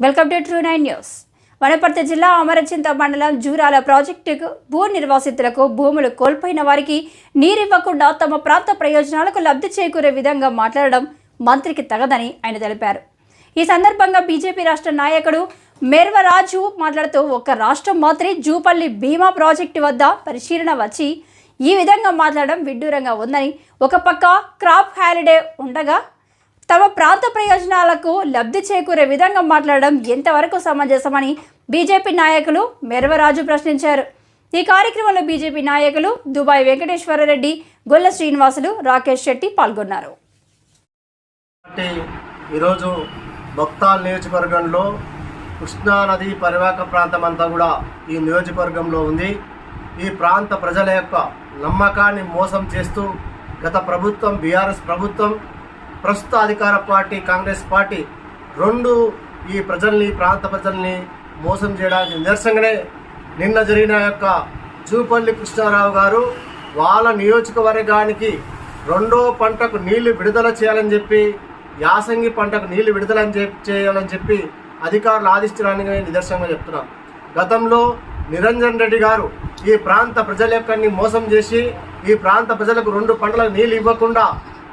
Welcome to true nine news. Wanaparthy జిల్లా అమరచింత మండలం జూరాల ప్రాజెక్టుకు భూ నిర్వాసితులకు భూములు కోల్పోయిన వారికి నీరివ్వకుండా తమ ప్రాంత ప్రయోజనాలకు లబ్ధి చేకూరే విధంగా మాట్లాడడం మంత్రికి తగదని ఆయన తెలిపారు. ఈ సందర్భంగా బీజేపీ రాష్ట్ర నాయకుడు మెర్వరాజు మాట్లాడుతూ ఒక రాష్ట్రం మాత్రమే జూపల్లి భీమా ప్రాజెక్టు వద్ద పరిశీలన వచ్చి ఈ విధంగా మాట్లాడడం విడ్డూరంగా ఉందని ఒక పక్క క్రాప్ హాలిడే ఉండగా తమ ప్రాంత ప్రయోజనాలకు లబ్ధి చేకూరే విధంగా మాట్లాడడం ఎంతవరకు సమంజసమని బీజేపీ నాయకులు మెరవరాజు ప్రశ్నించారు. ఈ కార్యక్రమంలో బీజేపీ నాయకులు దుబాయ్ వెంకటేశ్వరరెడ్డి గొల్ల శ్రీనివాసులు రాకేష్ శెట్టి పాల్గొన్నారు. ఈరోజు భక్తాల్ నియోజకవర్గంలో కృష్ణానది పరివాహక ప్రాంతం అంతా కూడా ఈ నియోజకవర్గంలో ఉంది. ఈ ప్రాంత ప్రజల యొక్క నమ్మకాన్ని మోసం చేస్తూ గత ప్రభుత్వం బీఆర్ఎస్ ప్రభుత్వం ప్రస్తుత అధికార పార్టీ కాంగ్రెస్ పార్టీ రెండు ఈ ప్రజల్ని ప్రాంత ప్రజల్ని మోసం చేయడానికి నిదర్శనగానే నిన్న జరిగిన యొక్క జూపల్లి కృష్ణారావు గారు వాళ్ళ నియోజకవర్గానికి రెండో పంటకు నీళ్ళు విడుదల చేయాలని చెప్పి యాసంగి పంటకు నీళ్ళు విడుదల చేయాలని చెప్పి అధికారులు ఆదిష్టడానికి నిదర్శనంగా చెప్తున్నాం. గతంలో నిరంజన్ రెడ్డి గారు ఈ ప్రాంత ప్రజల యొక్క మోసం చేసి ఈ ప్రాంత ప్రజలకు రెండు పంటలకు నీళ్ళు ఇవ్వకుండా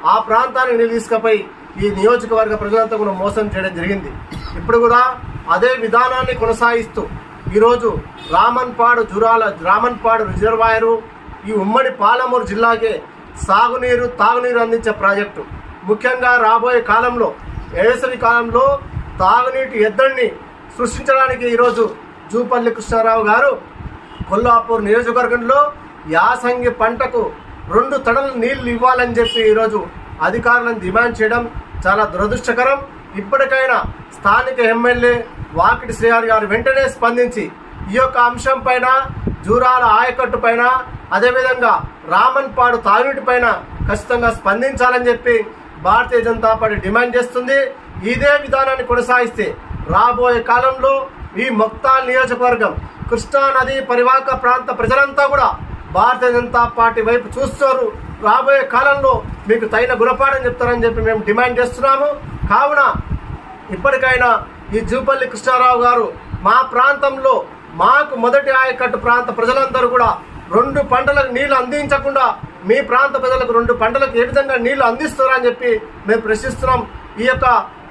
ఆ ప్రాంతానికి నీళ్ళు ఈ నియోజకవర్గ ప్రజలంతా కూడా మోసం చేయడం జరిగింది. ఇప్పుడు కూడా అదే విధానాన్ని కొనసాగిస్తూ ఈరోజు రామన్పాడు జురాల రామన్పాడు రిజర్వాయరు ఈ ఉమ్మడి పాలమూరు జిల్లాకే సాగునీరు తాగునీరు అందించే ప్రాజెక్టు. ముఖ్యంగా రాబోయే కాలంలో వేసవి కాలంలో తాగునీటి ఎద్దడిని సృష్టించడానికి ఈరోజు జూపల్లి కృష్ణారావు గారు కొల్లాపూర్ నియోజకవర్గంలో యాసంగి పంటకు రెండు తడలు నీళ్ళు ఇవ్వాలని చెప్పి ఈరోజు అధికారులను డిమాండ్ చేయడం చాలా దురదృష్టకరం. ఇప్పటికైనా స్థానిక ఎమ్మెల్యే వాకిటి శ్రీహారి గారు వెంటనే స్పందించి ఈ యొక్క అంశం పైన జూరాల ఆయకట్టు పైన అదేవిధంగా రామన్పాడు తాగునీటి పైన ఖచ్చితంగా స్పందించాలని చెప్పి భారతీయ జనతా పార్టీ డిమాండ్ చేస్తుంది. ఇదే విధానాన్ని కొనసాగిస్తే రాబోయే కాలంలో ఈ మొక్తాల్ నియోజకవర్గం కృష్ణా నది పరివాహక ప్రాంత ప్రజలంతా కూడా భారతీయ జనతా పార్టీ వైపు చూస్తారు. రాబోయే కాలంలో మీకు తగిన గుణపాఠం చెప్తారని చెప్పి మేము డిమాండ్ చేస్తున్నాము. కావున ఇప్పటికైనా ఈ జూపల్లి కృష్ణారావు గారు మా ప్రాంతంలో మాకు మొదటి ఆయకట్టు ప్రాంత ప్రజలందరూ కూడా రెండు పంటలకు నీళ్ళు అందించకుండా మీ ప్రాంత ప్రజలకు రెండు పంటలకు ఏ విధంగా నీళ్ళు అందిస్తారని చెప్పి మేము ప్రశ్నిస్తున్నాం. ఈ యొక్క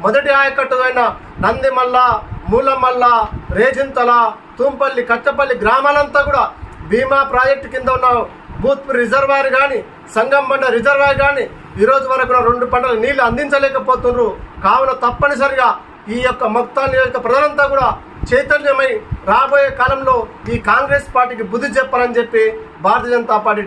మొదటి ఆయకట్టు అయిన నందిమల్ల మూలమల్ల రేజింతల తూంపల్లి కట్టపల్లి గ్రామాలంతా కూడా భీమా ప్రాజెక్టు కింద ఉన్న భూత్పూర్ రిజర్వాయర్ కానీ సంగంబండ రిజర్వాయర్ కానీ ఈ రోజు వరకు రెండు పంటలు నీళ్ళు అందించలేకపోతున్నారు. కావున తప్పనిసరిగా ఈ యొక్క మొత్తాన్ని యొక్క ప్రజలంతా కూడా చైతన్యమై రాబోయే కాలంలో ఈ కాంగ్రెస్ పార్టీకి బుద్ధి చెప్పాలని చెప్పి భారతీయ జనతా పార్టీ